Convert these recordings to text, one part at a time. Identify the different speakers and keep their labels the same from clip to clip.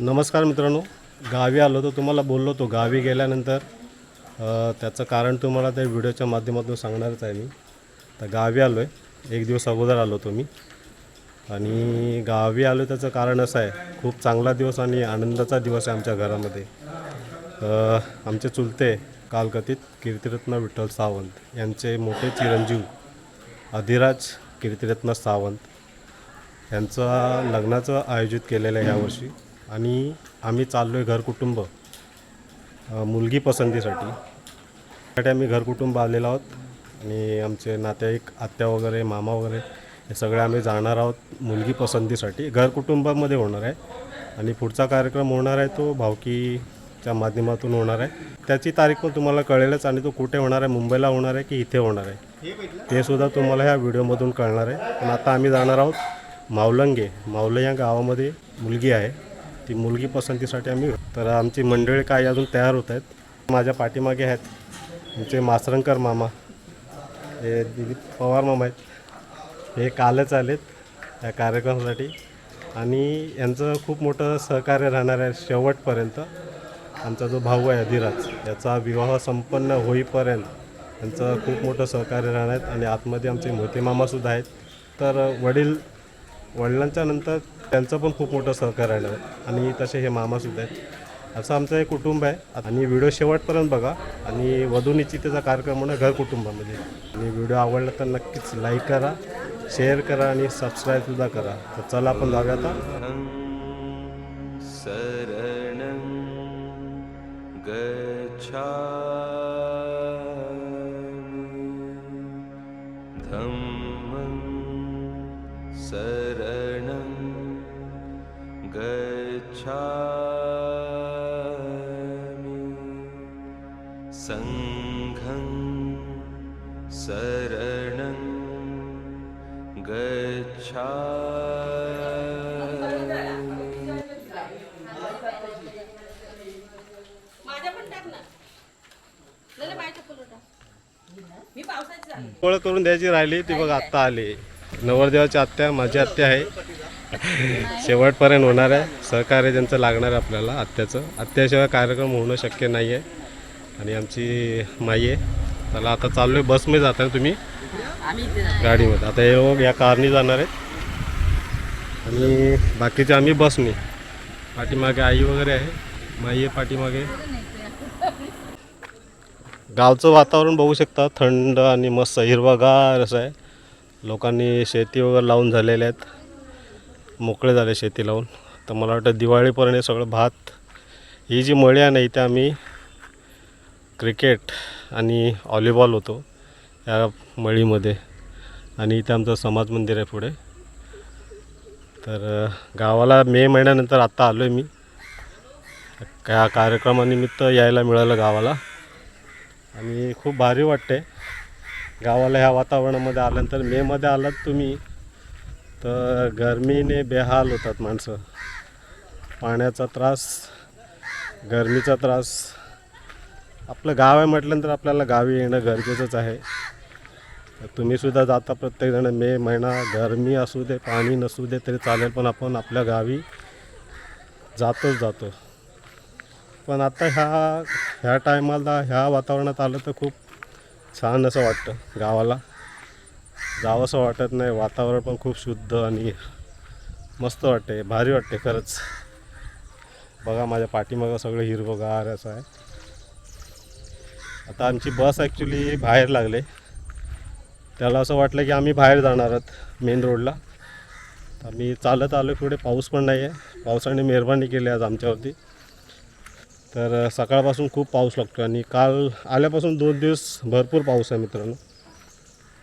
Speaker 1: नमस्कार मित्रांनो गावी आलो तर तुम्हाला बोललो तो गावी गेल्यानंतर त्याचं कारण तुम्हाला त्या व्हिडिओच्या माध्यमातून सांगणारच आहे मी. तर गावी आलो आहे एक दिवस अगोदर आलो तो मी. आणि गावी आलो त्याचं कारण असं आहे खूप चांगला दिवस आणि आनंदाचा दिवस आहे आमच्या घरामध्ये. आमचे चुलते कालकथित कीर्तिरत्न विठ्ठल सावंत यांचे मोठे चिरंजीव अधिराज कीर्तिरत्न सावंत यांचं लग्नाचं आयोजित केलेलं आहे यावर्षी. आणि आम्ही चाललो आहे घरकुटुंब मुलगी पसंतीसाठी. त्यासाठी आम्ही घरकुटुंब आलेलो आहोत आणि आमचे नातेवाईक आत्या वगैरे मामा वगैरे हे सगळे आम्ही जाणार आहोत मुलगी पसंतीसाठी. घरकुटुंबामध्ये होणार आहे आणि पुढचा कार्यक्रम होणार आहे तो भावकीच्या माध्यमातून होणार आहे. त्याची तारीख पण तुम्हाला कळेलच आणि तो कुठे होणार आहे मुंबईला होणार आहे की इथे होणार आहे. ते सुद्धा तुम्हाला ह्या व्हिडिओमधून कळणार आहे. पण आता आम्ही जाणार आहोत मावलंगे. मावलं या गावामध्ये मुलगी आहे. ती मुलगी पसंतीसाठी आम्ही तर आमची मंडळी काही अजून तयार होत आहेत माझ्या पाठीमागे आहेत. आमचे मासरंकर मामा हे दिलीप पवार मामा आहेत. हे कालच आलेत या कार्यक्रमासाठी. आणि यांचं खूप मोठं सहकार्य राहणार आहे शेवटपर्यंत. आमचा जो भाऊ आहे अधिराज याचा विवाह संपन्न होईपर्यंत यांचं खूप मोठं सहकार्य राहणार आहेत. आणि आतमध्ये आमचे मोठे मामासुद्धा आहेत. तर वडील वडिलांच्या नंतर त्यांचं पण खूप मोठं सहकार्य आहे आणि तसे हे मामासुद्धा आहेत. असं आमचं एक कुटुंब आहे. आणि व्हिडिओ शेवटपर्यंत बघा. आणि वधू निश्चितीचा कार्यक्रम म्हणून घर कुटुंबामध्ये. आणि व्हिडिओ आवडला तर नक्कीच लाईक करा शेअर करा आणि सबस्क्राईबसुद्धा करा. तर चला आपण जाऊया आता.
Speaker 2: शरणं
Speaker 3: गच्छा
Speaker 1: ओळख करून द्यायची राहिली ती बघ आत्ता आली. नवरदेवाची आत्या माझी आत्या आहे. शेवटपर्यंत होणार आहे. सहकार्य ज्यांचं लागणार आहे आपल्याला आत्याचं. आत्याशिवाय कार्यक्रम होणं शक्य नाही आहे. आणि आमची माई आहे. त्याला आता चाललो आहे बसमध्ये जाता तुम्ही. गाडीमध्ये. आता हे लोक या कारनी जाणार आहेत आणि बाकीचे आम्ही बसने. पाठीमागे आई वगैरे आहे. माई आहे पाठीमागे. गावचं वातावरण बघू शकता. थंड आणि मस्त हिरवागार असं आहे. लोकांनी शेती वगैरे लावून झालेले आहेत. मोकळे झाले शेती लावून. तर मला वाटतं दिवाळीपर्यंत हे सगळं भात ही जी मळी आहे ना इथे आम्ही क्रिकेट आणि व्हॉलीबॉल होतो या मळीमध्ये. आणि इथे आमचं समाज मंदिर आहे पुढे. तर गावाला मे महिन्यानंतर आत्ता आलो आहे मी. त्या कार्यक्रमानिमित्त यायला मिळालं गावाला. आणि खूप भारी वाटते गावाला ह्या वातावरणामध्ये आल्यानंतर मेमध्ये आलात तुम्ही तर गरमीने बेहाल होतात माणसं. पाण्याचा त्रास गरमीचा त्रास. आपलं गाव आहे म्हटल्यानंतर आपल्याला गावी येणं गरजेचंच आहे. तर तुम्हीसुद्धा जाता प्रत्येकजण मे महिना गरमी असू दे पाणी नसू दे तरी चालेल पण आपण आपल्या गावी जातोच जातो. पण आता ह्या ह्या टायमाला ह्या वातावरणात आलं तर खूप छान असं वाटतं गावाला. जावंसं वाटत नाही. वातावरण पण खूप शुद्ध आणि मस्त वाटते. भारी वाटते खरंच. बघा माझ्या पाठीमागं सगळं हिरवंगार असं आहे. आता आमची बस ॲक्च्युली बाहेर लागले. त्याला असं वाटलं की आम्ही बाहेर जाणार आहोत मेन रोडला तर आम्ही चालत आलो. पुढे पाऊस पण नाही आहे पावसाने मेहरबानी केली आज आमच्यावरती. तर सकाळपासून खूप पाऊस लागतो आणि काल आल्यापासून दोन दिवस भरपूर पाऊस आहे मित्रांनो.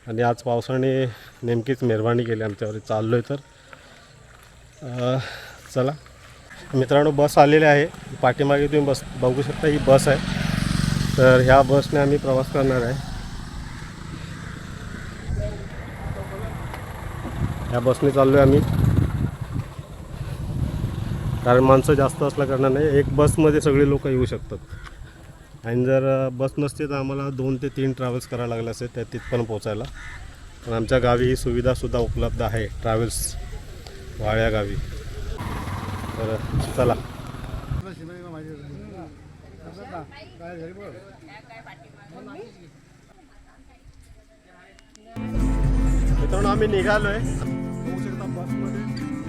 Speaker 1: आणि आज पावसाने नेमकीच मेहरबानी केली आमच्यावर. चाललो आहे तर चला. मित्रांनो बस आलेली आहे. पाठीमागे तुम्ही बस बघू शकता ही बस आहे. तर ह्या बसने आम्ही प्रवास करणार आहे. ह्या बसने चाललो आहे आम्ही. कारण माणसं जास्त असल्या कारणाने एक बसमध्ये सगळे लोक येऊ शकतात. आणि जर बस नसते तर आम्हाला दोन ते तीन ट्रॅव्हल्स करायला लागले असते त्या तिथपर्यंत पोचायला पण आमच्या गावी ही सुविधासुद्धा उपलब्ध आहे ट्रॅव्हल्स वाळ्या गावी. तर चला. मित्रांनो आम्ही निघालो आहे बसमध्ये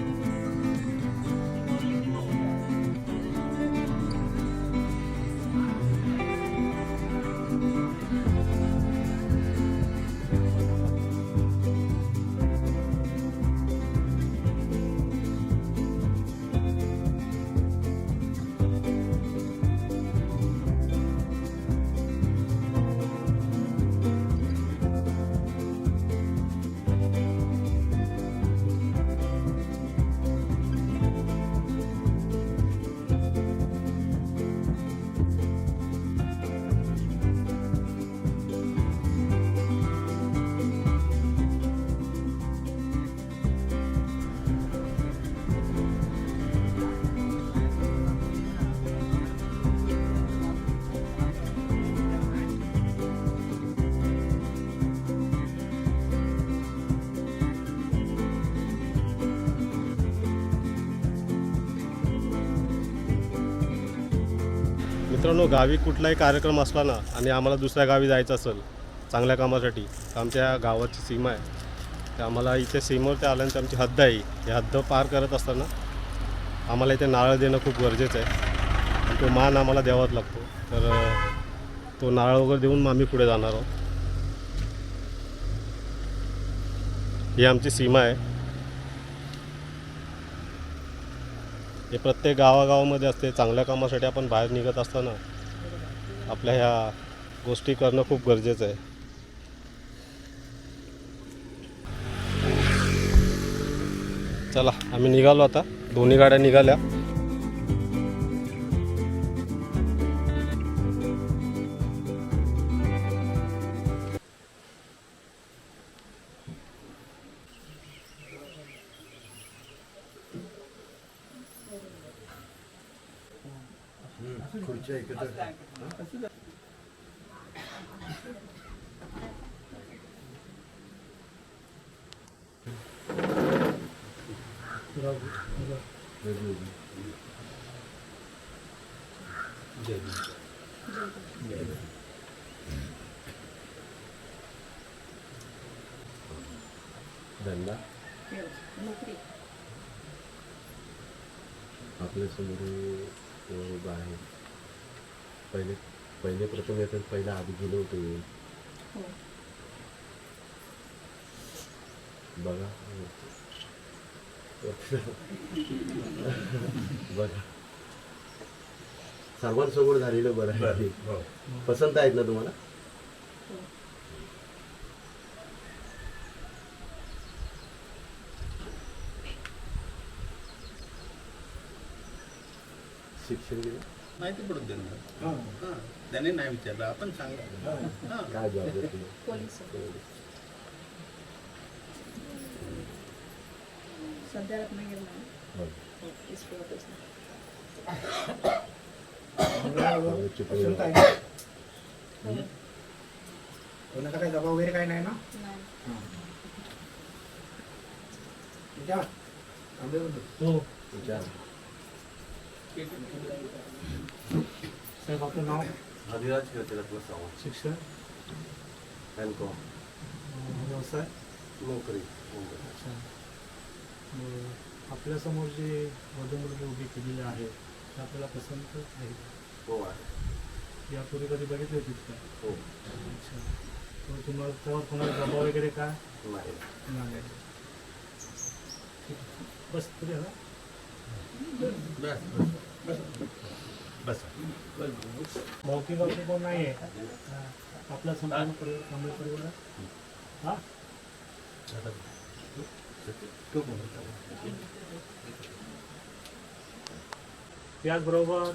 Speaker 1: मित्रांनो गावी कुठलाही कार्यक्रम असला ना आणि आम्हाला दुसऱ्या गावी जायचं असेल चांगल्या कामासाठी तर आमच्या गावाची सीमा आहे. तर आम्हाला इथे सीमेवरती आल्यानंतर आमची हद्द आहे. ही हद्द पार करत असताना आम्हाला इथे नारळ देणं खूप गरजेचं आहे. आणि तो मान आम्हाला द्यावाच लागतो. तर तो नारळ वगैरे देऊन मग आम्ही पुढे जाणार आहोत. ही आमची सीमा आहे. हे प्रत्येक गावागावामध्ये असते. चांगल्या कामासाठी आपण बाहेर निघत असताना आपल्या ह्या गोष्टी करणं खूप गरजेचं आहे. चला आम्ही निघालो आता. दोन्ही गाड्या निघाल्या.
Speaker 4: धंदा आपल्यासमोर उभा आहे. पहिले पहिले प्रथम येतात पहिला आधी गेलो होतो. बघा. बघा. सर्वांसमोर झालेलं बरं आहे. पसंत आहेत ना तुम्हाला? शिक्षण किती
Speaker 5: माहिती पडून देणार. हां. त्याने नाही विचारलं आपण सांगा. हां.
Speaker 4: काय जॉब
Speaker 6: सध्या
Speaker 7: कोणाचा काही दबाव वगैरे काही नाही ना? विचार. आंबे बोलतो. साहेब आपलं नाव
Speaker 4: खेळते आपलं सावंत बँकॉक
Speaker 7: अं, व्यवसाय
Speaker 4: नोकरी.
Speaker 7: अच्छा आपल्यासमोर जे वधूमुलगी उभी केलेली आहे ते आपल्याला पसंत आहे
Speaker 4: हो आहे
Speaker 7: यापूर्वी कधी बघितली होती का
Speaker 4: हो
Speaker 7: अच्छा तर तुम्हाला त्यावर कोणाला दबाव वगैरे काय
Speaker 4: नाही
Speaker 7: बस तरी
Speaker 5: बस बस बस.
Speaker 7: भावकी गावचे कोण नाही आहे आपला संपूर्ण परिवार परिवार हा? त्याचबरोबर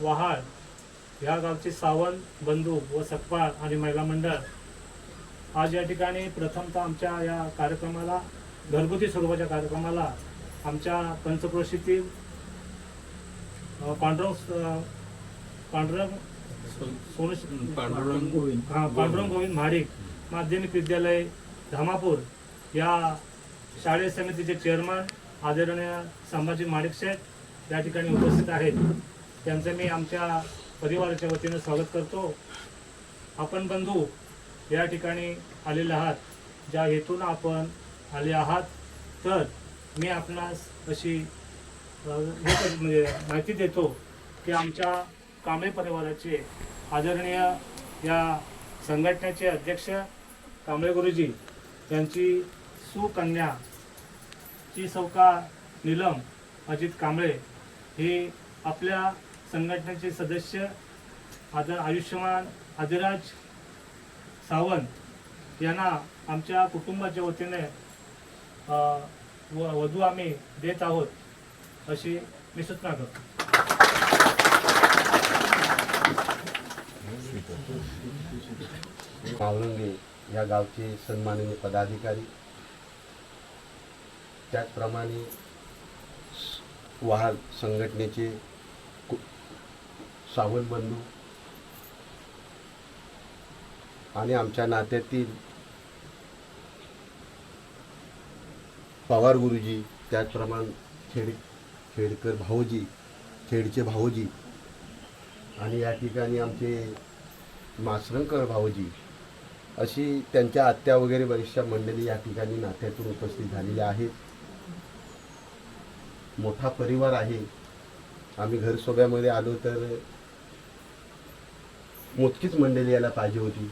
Speaker 7: वहाड या गावचे सावंत बंधू व सकपाळ आणि महिला मंडळ आज या ठिकाणी प्रथमतः आमच्या या कार्यक्रमाला घरगुती स्वरूपाच्या कार्यक्रमाला आमच्या पंचक्रोशीतील पांडुरंग पांडुरंग सोन
Speaker 5: पांडुरंग गोविंद
Speaker 7: हा पांडुरंग गोविंद महाडिक माध्यमिक विद्यालय धामापूर. या शाळेय समितीचे चेअरमन आदरणीय संभाजी माडिक शेठ या ठिकाणी उपस्थित आहेत. त्यांचं मी आमच्या परिवाराच्या वतीनं स्वागत करतो. आपण बंधू या ठिकाणी आलेले आहात. ज्या हेतून आपण आले आहात. तर मी आपणास अशी म्हणजे माहिती देतो की आमच्या कांबळे परिवाराचे आदरणीय या संघटनेचे अध्यक्ष कांबळे गुरुजी यांची सुकन्या ची सौका नीलम अजित कांबळे हे आपल्या संघटनेचे सदस्य आदर आयुष्यमान आदिराज सावंत यांना आमच्या कुटुंबाच्या वतीने व- वधू आम्ही देत आहोत. अशी मी सूचना करतो
Speaker 4: मावळंगे या गावचे सन्माननीय पदाधिकारी. त्याचप्रमाणे वाहन संघटनेचे सावन सावंत बंधू आणि आमच्या नात्यातील पवार गुरुजी त्याचप्रमाणे खेडी खेडकर भाऊजी खेडचे भाऊजी. आणि या ठिकाणी आमचे मासरंकर भाऊजी अशी त्यांच्या आत्या वगैरे बऱ्याचशा मंडळी या ठिकाणी नात्यातून उपस्थित झालेल्या आहेत. मोठा परिवार आहे. आम्ही घर सोब्यामध्ये आलो तर मोजकीच मंडळी यायला पाहिजे होती.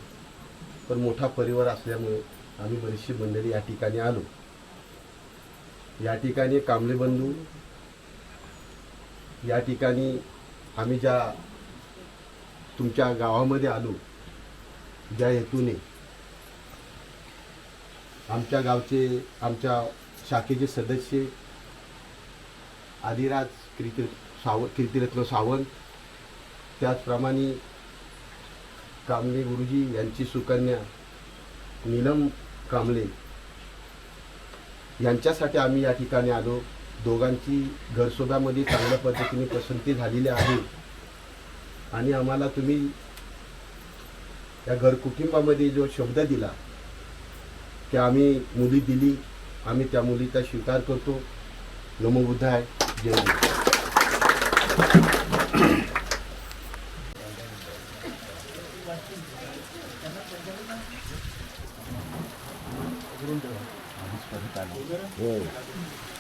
Speaker 4: पण मोठा परिवार असल्यामुळे आम्ही बरीचशी मंडळी या ठिकाणी आलो. या ठिकाणी कांबळे बंधू या ठिकाणी आम्ही ज्या तुमच्या गावामध्ये आलो ज्या हेतूने आमच्या गावचे आमच्या शाखेचे सदस्य आदिराज कीर्ती साव कीर्तिरत्न सावंत त्याचप्रमाणे कांबळे गुरुजी यांची सुकन्या नीलम कांबळे यांच्यासाठी आम्ही या ठिकाणी आलो. दोघांची घरसोब्यामध्ये चांगल्या पद्धतीने पसंती झालेली आहे. आणि आम्हाला तुम्ही या घर कुटुंबामध्ये जो शब्द दिला की आम्ही मुली दिली आम्ही त्या मुलीचा स्वीकार करतो. नमो बुद्धाय. जय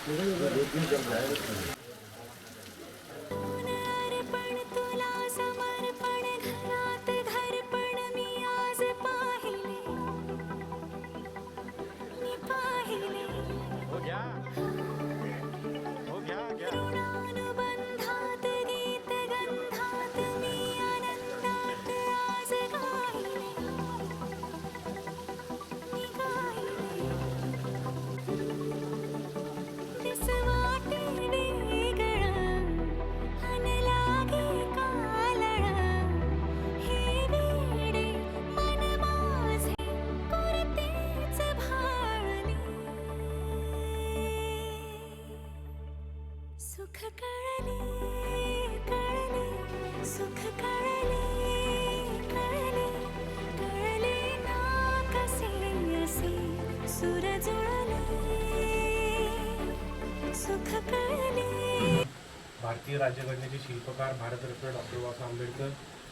Speaker 8: Thank you.
Speaker 9: भारतीय राज्यघटनेचे शिल्पकार भारतरत्न डॉक्टर बाबासाहेब आंबेडकर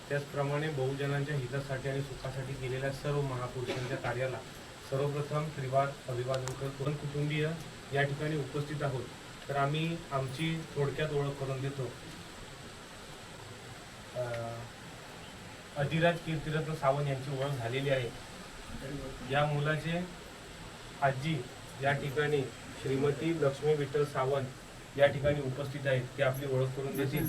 Speaker 9: त्याचप्रमाणे बहुजनांच्या हितासाठी आणि सुखासाठी केलेल्या सर्व महापुरुषांच्या कार्याला सर्वप्रथम त्रिवार अभिवादन करतो. कुटुंबीय या ठिकाणी उपस्थित आहोत. तर आम्ही आमची थोडक्यात ओळख करून देतो. अधिराज कीर्तिरत्न सावंत यांची ओळख झालेली आहे. या मुलाचे आजी या ठिकाणी श्रीमती लक्ष्मी विठ्ठल सावंत या ठिकाणी उपस्थित आहेत ते आपली ओळख करून देतील.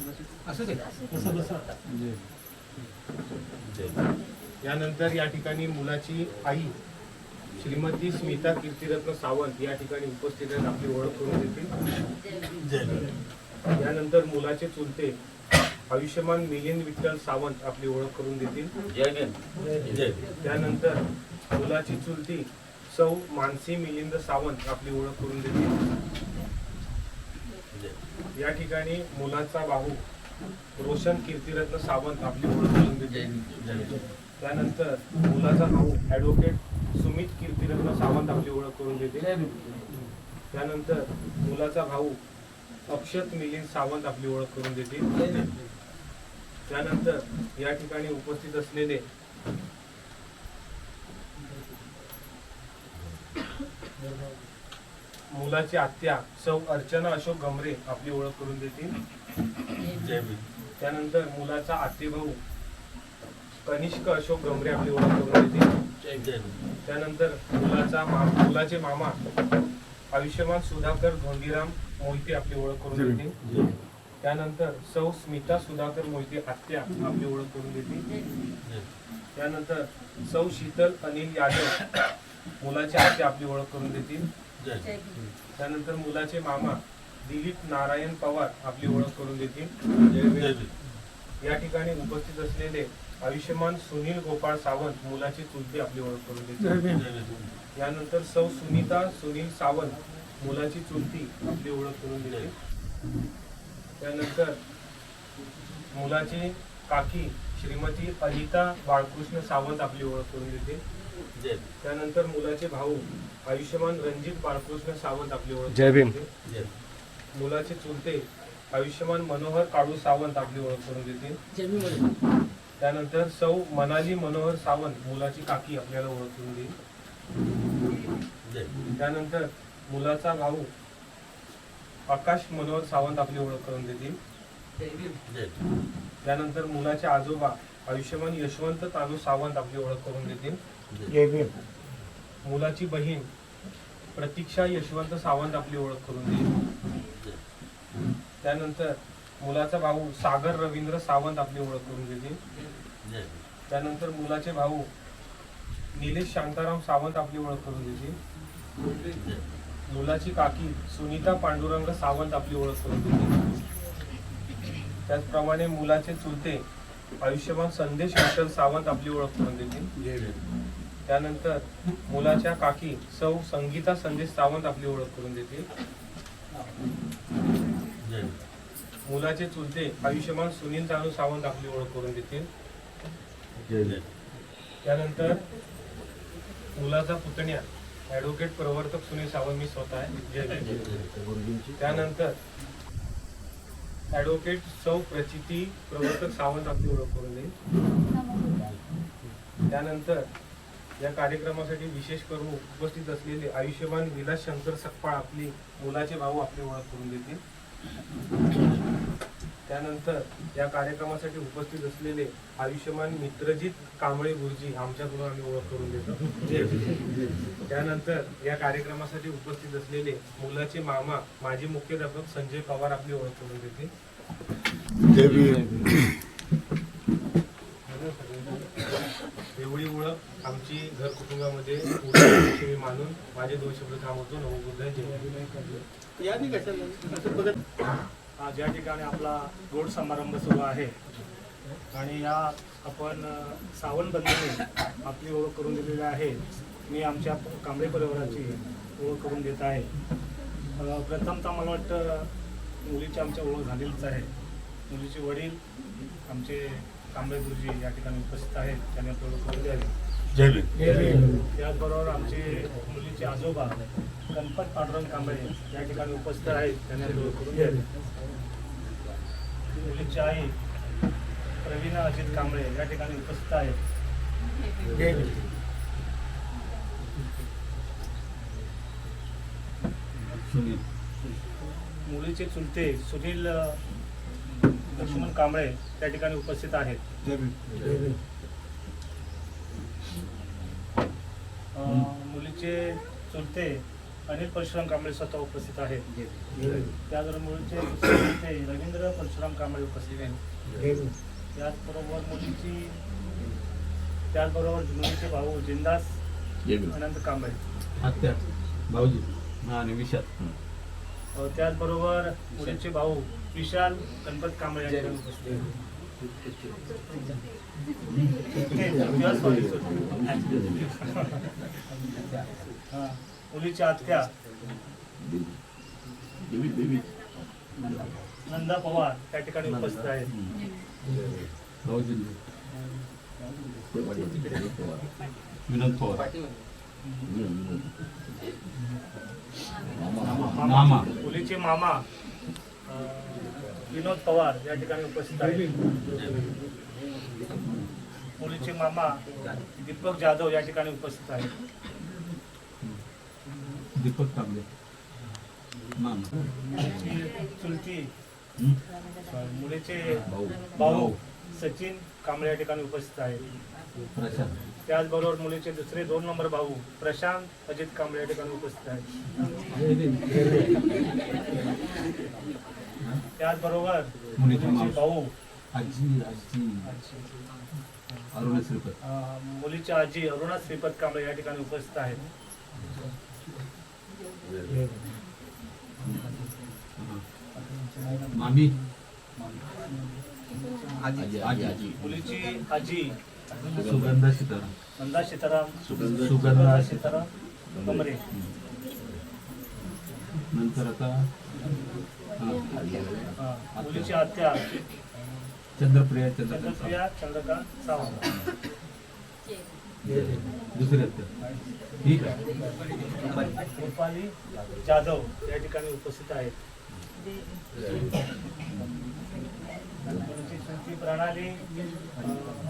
Speaker 9: यानंतर या ठिकाणी मुलाची आई श्रीमती स्मिता कीर्तिरत्न सावंत या ठिकाणी उपस्थित आहेत आपली ओळख करून देतील. यानंतर मुलाचे चुलते आयुष्यमान मिलिंद विठ्ठल सावंत आपली ओळख करून देतील. त्यानंतर मुलाची चुलती सौ मानसी मिलिंद सावंत आपली ओळख करून देतील. या ठिकाणी मुलाचा भाऊ रोशन कीर्तिरत्न सावंत आपली ओळख करून देतील त्यानंतर मुलाचा भाऊ ॲडव्होकेट सुमित कीर्तिरत्न सावंत आपली ओळख करून देतील त्यानंतर मुलाचा भाऊ अक्षत मिलिंद सावंत आपली ओळख करून देतील त्यानंतर या ठिकाणी उपस्थित असलेले मुलाची आत्या सौ अर्चना अशोक गमरे आपली ओळख करून देतील.
Speaker 5: जय
Speaker 9: त्यानंतर मुलाचा आतेभाऊ कनिष्क अशोक गमरे आपली ओळख करून देतील.
Speaker 5: जय जय भीम.
Speaker 9: त्यानंतर मुलाचा मुलाचे मामा आयुष्यमान सुधाकर धोंडीराम मोहिते आपली ओळख करून देतील. त्यानंतर सौ स्मिता सुधाकर मोहिते आत्या आपली ओळख करून देतील. त्यानंतर सौ शीतल अनिल यादव मुलाची आत्या आपली ओळख करून देतील.
Speaker 5: जय
Speaker 9: त्यानंतर मुलाचे मामा दिलीप नारायण पवार आपली ओळख करून देतील.
Speaker 5: जय
Speaker 9: या ठिकाणी उपस्थित असलेले आयुष्यमान सुनील गोपाळ सावंत मुलाची चुलती आपली ओळख करून देतील. यानंतर सौ सुनीता सुनील सावंत मुलाची चुलती आपली ओळख करून दिली त्यानंतर मुलाची काकी श्रीमती अनिता बाळकृष्ण सावंत आपली ओळख करून देते त्यानंतर मुलाचे भाऊ आयुष्यमान रणजित बाळकृष्ण सावंत आपली ओळख
Speaker 1: जय भीम.
Speaker 9: मुलाचे चुलते आयुष्यमान मनोहर काळू सावंत आपली ओळख करून देते त्यानंतर सौ मनाली मनोहर सावंत मुलाची काकी आपल्याला ओळख करून देईल.
Speaker 5: जय
Speaker 9: त्यानंतर मुलाचा भाऊ आकाश मनोहर सावंत आपली ओळख करून देतील.
Speaker 5: जय
Speaker 9: त्यानंतर मुलाचे आजोबा आयुष्यमान यशवंत तालू सावंत आपली ओळख करून देतील.
Speaker 5: जय
Speaker 9: मुलाची बहीण प्रतीक्षा यशवंत सावंत आपली ओळख करून देईल. त्यानंतर मुलाचा भाऊ सागर रवींद्र सावंत आपली ओळख करून देतील. त्यानंतर मुलाचे भाऊ निलेश शांताराम सावंत आपली ओळख करून देतील. मुलाची काकी सुनीता पांडुरंग सावंत आपली ओळख करून देतील. त्याचप्रमाणे मुलाचे चुलते आयुष्यमान संदेश विठ्ठल सावंत आपली ओळख करून देतील. त्यानंतर मुलाच्या काकी सौ संगीता संदेश सावंत आपली ओळख करून देतील. मुलाचे चुलते आयुष्यमान सुनील जानू सावंत आपली ओळख करून देतील. त्यानंतर मुलाचा पुतण्या ऍडव्होकेट प्रवर्तक सुनील सावंत मी स्वतः आहे. त्यानंतर ऍडव्होकेट सौ प्रचिती प्रवर्तक सावंत आपली ओळख करून देईल. त्यानंतर या कार्यक्रमासाठी विशेष करून उपस्थित असलेले आयुष्यमान विलास शंकर सकपाळ आपली मुलाचे भाऊ आपली ओळख करून देतील. त्यानंतर या कार्यक्रमासाठी उपस्थित असलेले आयुष्यमान मित्रजित कांबळे गुरुजी आमच्याकडून आम्ही ओळख करून देतो. त्यानंतर या कार्यक्रमासाठी उपस्थित असलेले मुलाचे मामा माजी मुख्याध्यापक संजय पवार आपली ओळख करून देतील. एवढी ओळख आमची घर कुटुंबामध्ये मी मानून माझे दोन शब्द थांबवतो नवबुद्ध जय
Speaker 5: यादी बघत
Speaker 7: आज या ठिकाणी आपला गोड समारंभ सुरू आहे आणि या आपण अ, सावंत बंधूंनी आपली ओळख करून दिलेली आहे मी आमच्या कांबळे परिवाराची ओळख करून देत आहे. प्रथमतः मला वाटतं मुलीची आमच्या ओळख झालेलीच आहे. मुलीचे वडील आमचे कांबळे गुरुजी या ठिकाणी उपस्थित आहेत. त्यांनी आपली ओळख करून द्यावी
Speaker 5: जय भीम.
Speaker 7: त्याचबरोबर आमचे मुलीचे आजोबा गणपत पांडुरंग कांबळे या ठिकाणी उपस्थित आहेत. त्यांनी आपली ओळख करून द्यावी मुलीची आई प्रवीणा अजित कांबळे या ठिकाणी उपस्थित आहेत.
Speaker 5: जय भीम. सुनील
Speaker 7: मुलीचे चुलते सुनील लक्ष्मण कांबळे त्या ठिकाणी उपस्थित आहेत. मुलीचे चुलते अनिल परशुराम कांबळे स्वतः उपस्थित आहेत. त्याचबरोबर मुलीचे दुसरे चुलते रवींद्र परशुराम कांबळे उपस्थित आहेत. त्याचबरोबर मुलीची त्याचबरोबर मुलीचे भाऊ जिंदास अनंत कांबळे.
Speaker 5: आत्या भाऊजी हा आणि विशाल
Speaker 7: त्याचबरोबर मुलीचे भाऊ विशाल गणपत कांबळे या ठिकाणी उपस्थित आहेत. ते, sorry, sorry. हा, मुलीची आत्या नंदा पवार त्या ठिकाणी उपस्थित आहेत
Speaker 5: विनोद पवार मामा
Speaker 7: मुलीचे मामा विनोद पवार या ठिकाणी उपस्थित आहेत. मुलीचे मामा दीपक जाधव या ठिकाणी उपस्थित आहेत.
Speaker 5: दीपक
Speaker 7: मुलीची चुलती मुलीचे भाऊ. सचिन कांबळे या ठिकाणी उपस्थित आहेत. त्याचबरोबर मुलीचे दुसरे दोन नंबर भाऊ प्रशांत अजित कांबळे या ठिकाणी उपस्थित आहेत. त्याचबरोबर
Speaker 5: मुलीचे.
Speaker 7: भाऊ मुलीची आजी अरुणा श्रीपत कांबळे या ठिकाणी उपस्थित आहेत. मुलीची आजी
Speaker 5: सुगंधा सीताराम
Speaker 7: नंदा सीताराम
Speaker 5: सुगंधा
Speaker 7: सीताराम कमरे.
Speaker 5: नंतर आता
Speaker 7: मुलीची आत्या.
Speaker 5: चंद्रप्रिया
Speaker 7: चंद्रप्रिया चंद्रकांत सावंत.
Speaker 5: दुसरे हत्या ठीक आहे.
Speaker 7: रुपाली जाधव या ठिकाणी उपस्थित आहेत. चुलती प्रणाली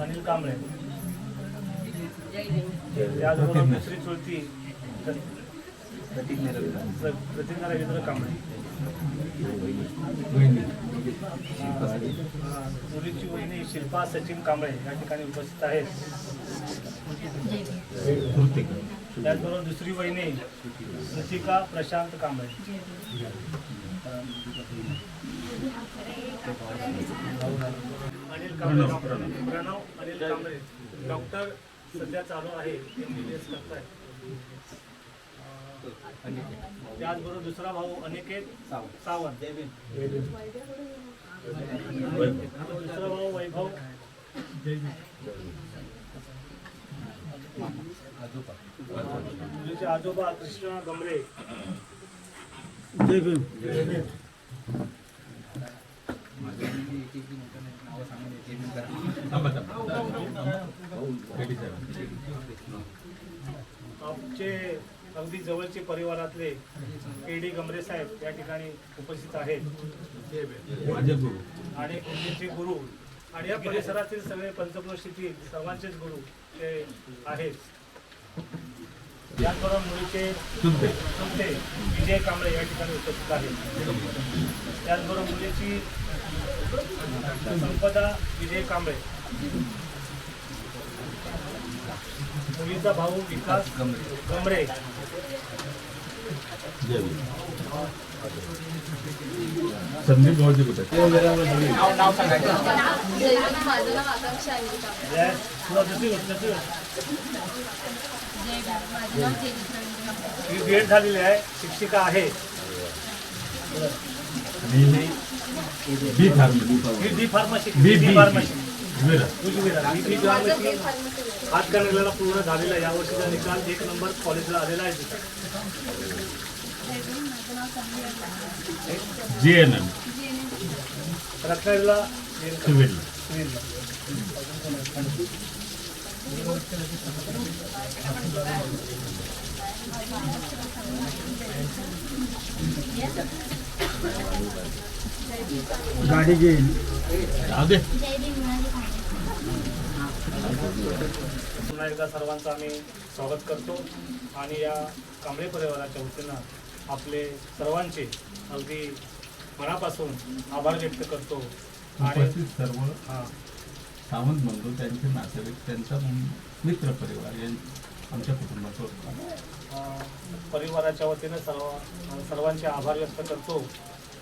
Speaker 7: अनिल कांबळे. त्याचबरोबर दुसरी चुलती प्रतिज्ञा रवींद्र कांबळे. मुलीची वहिनी शिल्पा सचिन कांबळे या ठिकाणी उपस्थित आहेत. त्याचबरोबर दुसरी वहिनी रसिका प्रशांत कांबळे. अनिल कांबळे प्रणव अनिल कांबळे. डॉक्टर सध्या चालू आहे एम बी त्याचबरोबर दुसरा भाऊ अनिकेत सावंत. दुसरा भाऊ वैभव. मुलीचे आजोबा कृष्णा गमरे
Speaker 5: साहेब
Speaker 7: आमचे अगदी जवळचे परिवारातले के डी गमरे साहेब या ठिकाणी उपस्थित आहेत. आणि मुलींचे गुरु आणि या परिसरातील सगळे पंचक्रोशीतील सर्वांचेच गुरु ते आहेत. त्याचबरोबर विजय कांबळे या ठिकाणी उपस्थित आहेत. त्याचबरोबर मुलीची संपदा विजय कांबळे. मुलीचा भाऊ विकास गमरे.
Speaker 5: संदीप गावचे कुठे
Speaker 6: माझं नाव आकांक्षा
Speaker 7: होत.
Speaker 6: माझं नाव कांबळे.
Speaker 7: ही बी एड झालेली आहे. शिक्षिका आहे.
Speaker 5: B pharmacy.
Speaker 7: ही D pharmacy.
Speaker 5: B B
Speaker 7: pharmacy. D pharmacy. हातकणंगलेला पूर्ण झालेला आहे. यावर्षीचा निकाल एक नंबर कॉलेजला आलेला आहे.
Speaker 6: आहे.
Speaker 5: जे एन एम.
Speaker 7: रत्नागिरीला.
Speaker 5: जाऊ दे.
Speaker 7: पुन्हा एकदा सर्वांचं आम्ही स्वागत करतो. आणि या कांबळे परिवाराच्या वतीनं आपले सर्वांचे अगदी मनापासून आभार व्यक्त करतो. आणि
Speaker 5: सर्व.
Speaker 7: हां.
Speaker 5: सावंत म्हणतो त्यांचे नातेवाईक त्यांचा मित्र परिवार या आमच्या कुटुंबाचं होतं.
Speaker 7: परिवाराच्या वतीनं सर्व सर्वांचे आभार व्यक्त करतो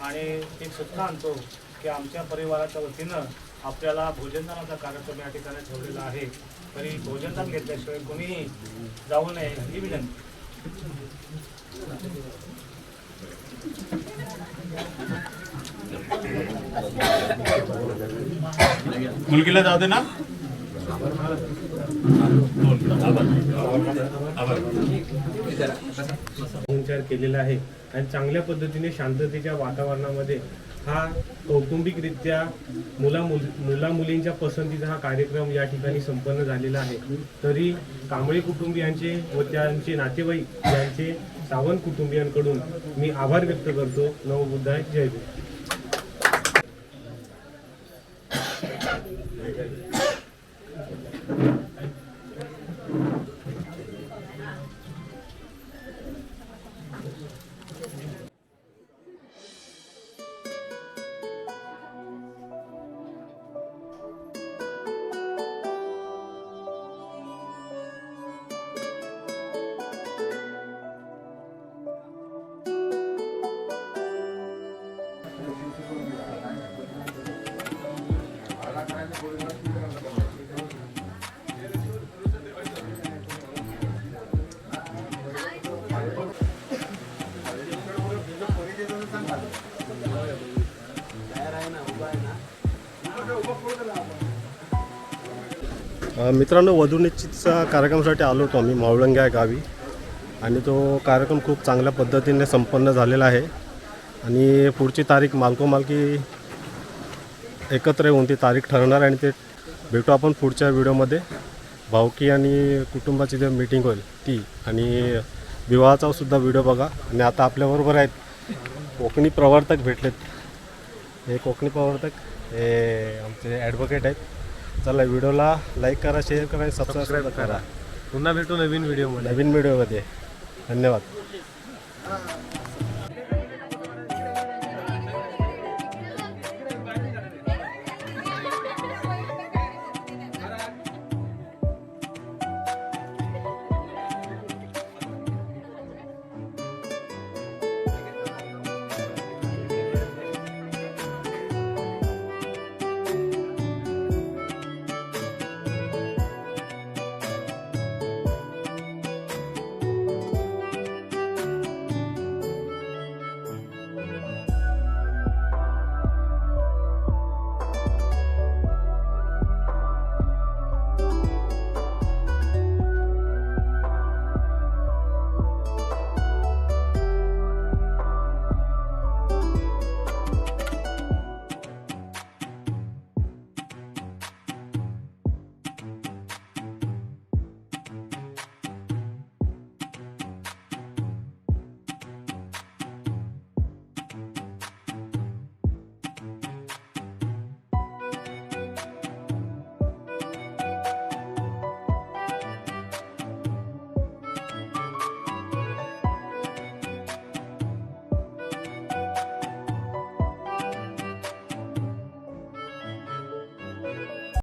Speaker 7: आणि एक सूचना आणतो की आमच्या परिवाराच्या वतीनं आपल्याला भोजनदानाचा कार्यक्रम या ठिकाणी ठेवलेला आहे तरी भोजनदान घेतल्याशिवाय कोणीही जाऊ नये ही विनंती
Speaker 5: मुलगीला जाऊ दे ना.
Speaker 9: उपचार केलेला आहे आणि चांगल्या पद्धतीने शांततेच्या वातावरणामध्ये हा कौटुंबिकरित्या मुला मुल मुला मुलींच्या पसंतीचा हा कार्यक्रम या ठिकाणी संपन्न झालेला आहे. तरी कांबळे कुटुंबियांचे व त्यांचे नातेवाईक यांचे सावंत कुटुंबियांकडून मी आभार व्यक्त करतो. नवबुद्धाय. जय
Speaker 1: गुरु मित्रांनो वधू निश्चितचा कार्यक्रमासाठी आलो होतो आम्ही मावळंग्या गावी. आणि तो कार्यक्रम खूप चांगल्या पद्धतीने संपन्न झालेला आहे. आणि पुढची तारीख मालको मालकी एकत्र येऊन ती तारीख ठरणार आहे आणि ते भेटू आपण पुढच्या व्हिडिओमध्ये. भावकी आणि कुटुंबाची जे मीटिंग होईल ती. आणि विवाहाचा सुद्धा व्हिडिओ बघा. आणि आता आपल्याबरोबर आहेत कोकणी प्रवर्तक भेटलेत. हे कोकणी प्रवर्तक हे आमचे ॲडव्होकेट आहेत. चला व्हिडिओला लाईक करा शेअर करा आणि सबस्क्राईब करा.
Speaker 9: पुन्हा भेटू नवीन व्हिडिओ
Speaker 1: नवीन व्हिडिओमध्ये. धन्यवाद.